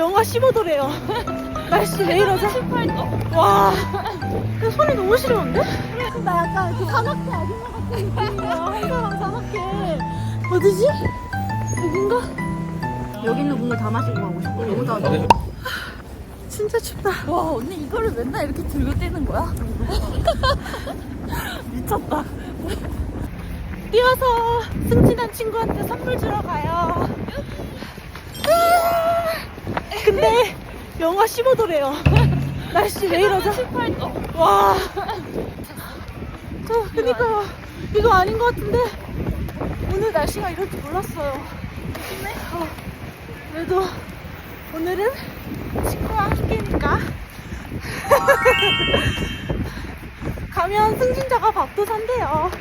영하 15도래요. 날씨 왜 이러지? 18도. 와, 근데 손이 너무 시려운데? 나 약간 그 산악회 아줌마 같은 느낌이야. 한 사람 산악회. 어디지? 여긴가? 여기 있는 국물 다 마시고 가고 싶어. 너무 더워. 진짜 춥다. 와 언니 이거를 맨날 이렇게 들고 뛰는 거야? 미쳤다. 뛰어서 승진한 친구한테 선물 주러 가요. 근데 영하 15도래요. 날씨 왜 이러지? 18도. 와. 저 그니까요. 이거 아닌 것 같은데 오늘 날씨가 이럴 줄 몰랐어요. 어, 그래도 오늘은 친구와 함께니까 가면 승진자가 밥도 산대요.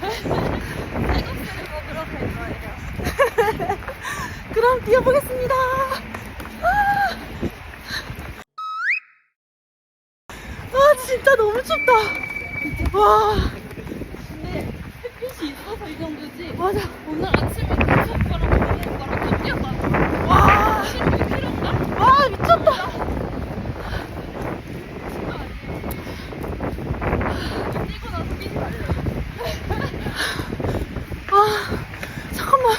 그럼 뛰어보겠습니다. 아 춥다. 와 근데 햇빛이 있어서 이 정도지. 맞아. 오늘 아침에 오빠랑 보는 오빠랑 더 뛰었다. 와, 16km인가? 와 미쳤다. 뛰고 나서 뛰지 말래. 아 잠깐만.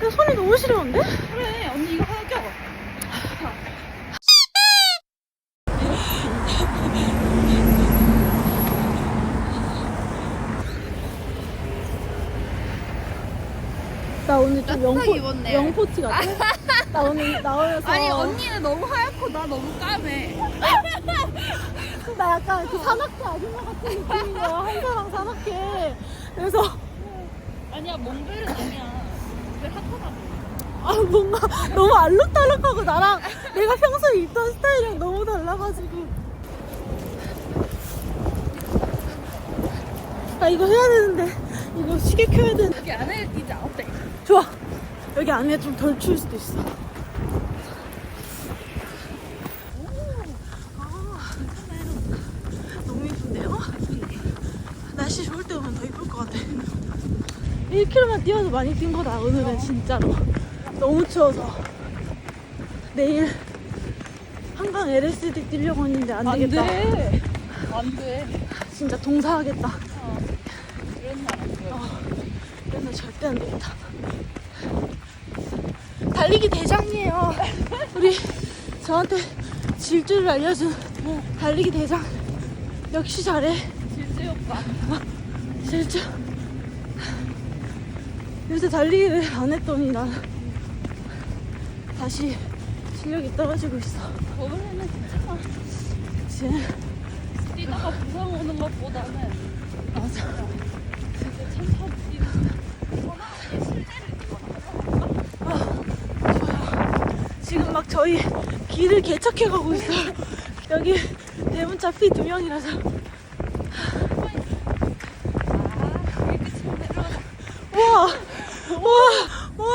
내 손이 너무 시려운데? 그래 언니 이거 따뜻하게 영포 입었네. 영포티 같아. 나 오늘 나오면서 아니 언니는 너무 하얗고 나 너무 까매. 나 약간 그 산악회 아줌마 같은 느낌이야. 한 사람 산악회. 그래서 아니야 몽벨은 아니야. 몽벨 핫하다고. 아 뭔가 너무 알록달록하고 나랑 내가 평소에 입던 스타일이랑 너무 달라가지고 나 이거 해야 되는데 이거 시계 켜야 되는데 여기 안에 뛰자 어때? 좋아. 여기 안에 좀 덜 추울 수도 있어. 아, 너무 예쁜데요? 날씨 좋을 때 오면 더 예쁠 것 같아. 1km만 뛰어도 많이 뛴 거다 오늘은 진짜로. 너무 추워서. 내일 한강 LSD 뛰려고 했는데 안 되겠다. 돼. 안 돼. 진짜 동사하겠다. 이런 날안 돼. 이러면 절대 안 되겠다. 달리기 대장이에요. 우리 저한테 질주를 알려준 달리기 대장. 역시 잘해. 질질 오빠. 질주. 요새 달리기를 안 했더니 난 다시 실력이 떨어지고 있어. 저번에는 진짜 지금 뛰다가 부상 오는 것보다는 맞아 뛰거나 지금 막 저희 길을 개척해 가고 있어. 여기 대문자 피두 명이라서. 아 우와 우와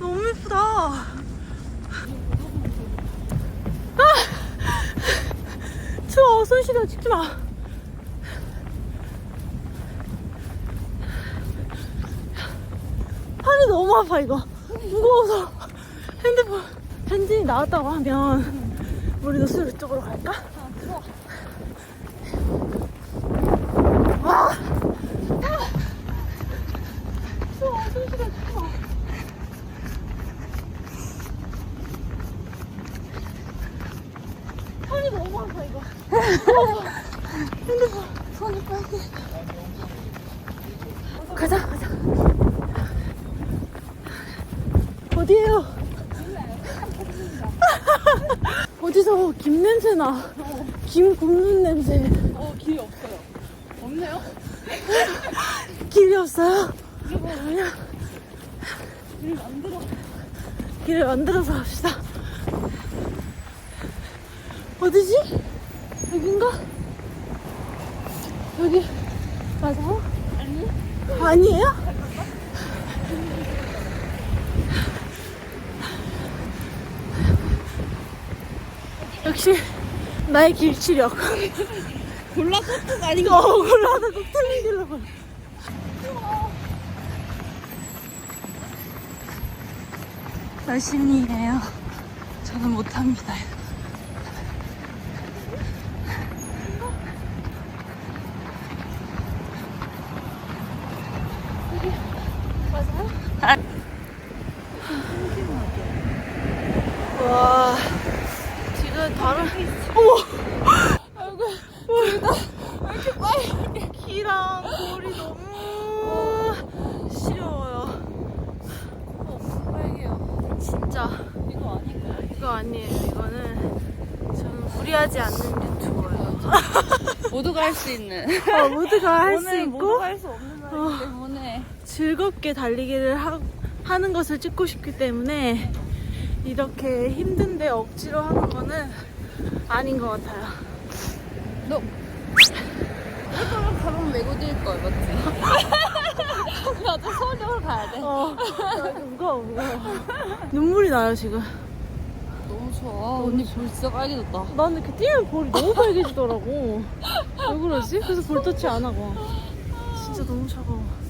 너무 예쁘다 아! 시려 찍지 마 팔이 너무 아파 이거 무거워서 핸드폰 핸진이 나왔다고 하면 우리도 술 쪽으로 갈까? 아 와! 추워, 손시려 추워. 팔이 너 핸드폰 손이 빨개. 가자, 가자. 어디에요? 어디서 김 냄새 나. 김 굽는 냄새. 어 길이 없어요 없네요? 길이 없어요? 그러면 길 만들어 길을 만들어서 갑시다. 어디지? 여긴가? 여기 맞아요? 아니 아니에요? 역시 나의 길치력. 골라 코트가 아닌 이거 억울하다 꼭 틀린 길로 가. 열심히 해요. 저는 못합니다. 와 지금 다른 어머 얼굴 둘다 왜 이렇게 빨리 키랑 볼이 너무 시려워요 빨개요. 진짜 이거 아닐까요? 이거 아니에요 이거는 저는 무리하지 않는 유튜버예요 모두가 할 수 있는. 어, 모두가 할 수 있고 모두가 할 수 없는 어. 날이기 때문에 즐겁게 달리기를 하, 하는 것을 찍고 싶기 때문에 이렇게 힘든데 억지로 하는 거는 아닌 것 같아요. 너 거면 가방 메고 뛸 걸, 맞지? 나도 서울역으로 가야 돼. 어, 무거워, 무거워. 눈물이 나요, 지금. 너무 좋아. 언니 볼 진짜 빨개졌다. 나는 이렇게 뛰면 볼이 너무 빨개지더라고. 왜 그러지? 그래서 볼터치 안 하고. 진짜 너무 차가워.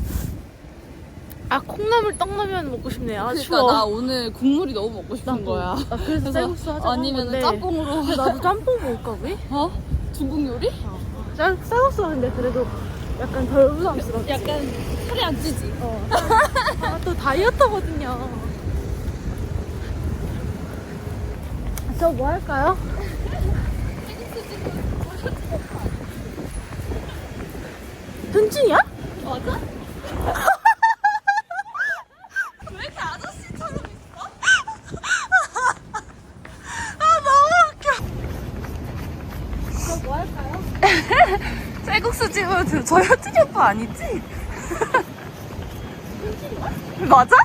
아, 콩나물 떡라면 먹고 싶네요. 아, 그러니까 추워. 나 오늘 국물이 너무 먹고 싶은 거야. 아, 그래서 쌀국수 하자고 아니면 한 건데. 짬뽕으로. 근데 나도 짬뽕 먹을까, 우리? 어? 중국 요리? 쌀, 쌀국수가 근데 그래도 약간 덜 부담스럽지. 약간 살이 안 찌지. 어. 아, 또 다이어트거든요. 저 뭐 할까요? 현진이야? 맞아? 왜 이렇게 아저씨처럼 있어? 아 너무 웃겨. 저 뭐 할까요? 쌀국수 집은 저 현진이 오빠 아니지? 맞아?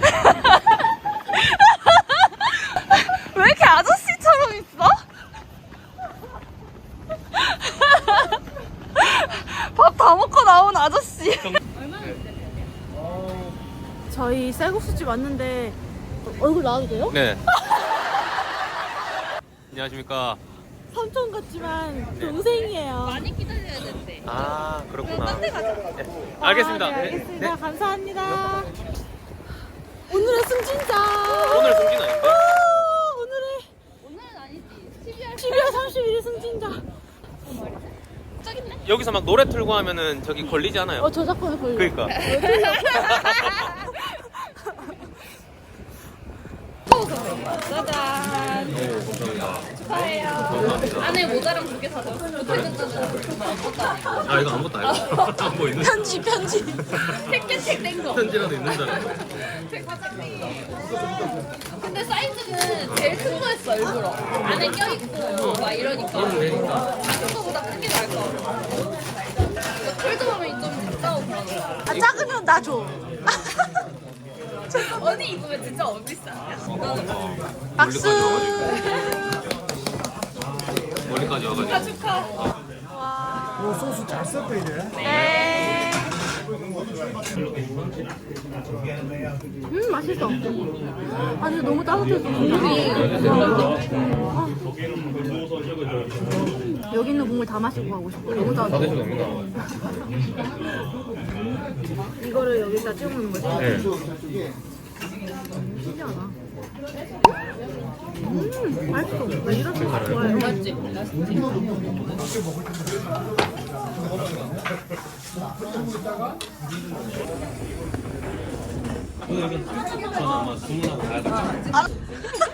왜 이렇게 아저씨처럼 있어? 밥 다 먹고 나온 아저씨. 저희 쌀국수집 왔는데 얼굴 나와도 돼요? 네. 안녕하십니까. 삼촌 같지만 동생이에요. 많이 기다려야 된대. 아, 그렇구나. 딴데 가자. 네. 알겠습니다. 아, 네, 네. 알겠습니다. 네. 감사합니다. 오늘의 승진자. 오늘 승진 아닌데? 오, 오늘의 오늘은 아니지. 12월 12월 31일 승진자. 저기 있네. 여기서 막 노래 틀고 하면은 저기 걸리지 않아요? 어 저작권에 걸려. 그러니까. 짜잔. 축하해요. 안에 모자랑 두 개 사줘. 아, 이거 아무것도 아니고. 안 보이는? 편지 편지. 택배책 된 거. 편지라도 있는 줄 알았네. 근데 사이즈는 제일 큰거 했어 일부러. 안에 껴있고 막 이러니까. 작은 거보다 큰 게 나을 것 같아. 이거 털도 보면 좀 작다고 그러는 거야. 아 작으면 나 줘. 언니 입으면 진짜 어비싸. 박수. 멀리까지 와가지고. 축하. 요 소스 잘 섞어야 돼. 네. 음 맛있어. 아니 너무 따뜻해서 국물이. 아. 여기 있는 국물 다 마시고 가고 싶어. 너무 따뜻해. 이거를 여기다 찍어 먹는 거지? 네. 신기하다. 음 맛있어. 나 이런 거 좋아해. 맞지? 저는 아마 주문하고 가야겠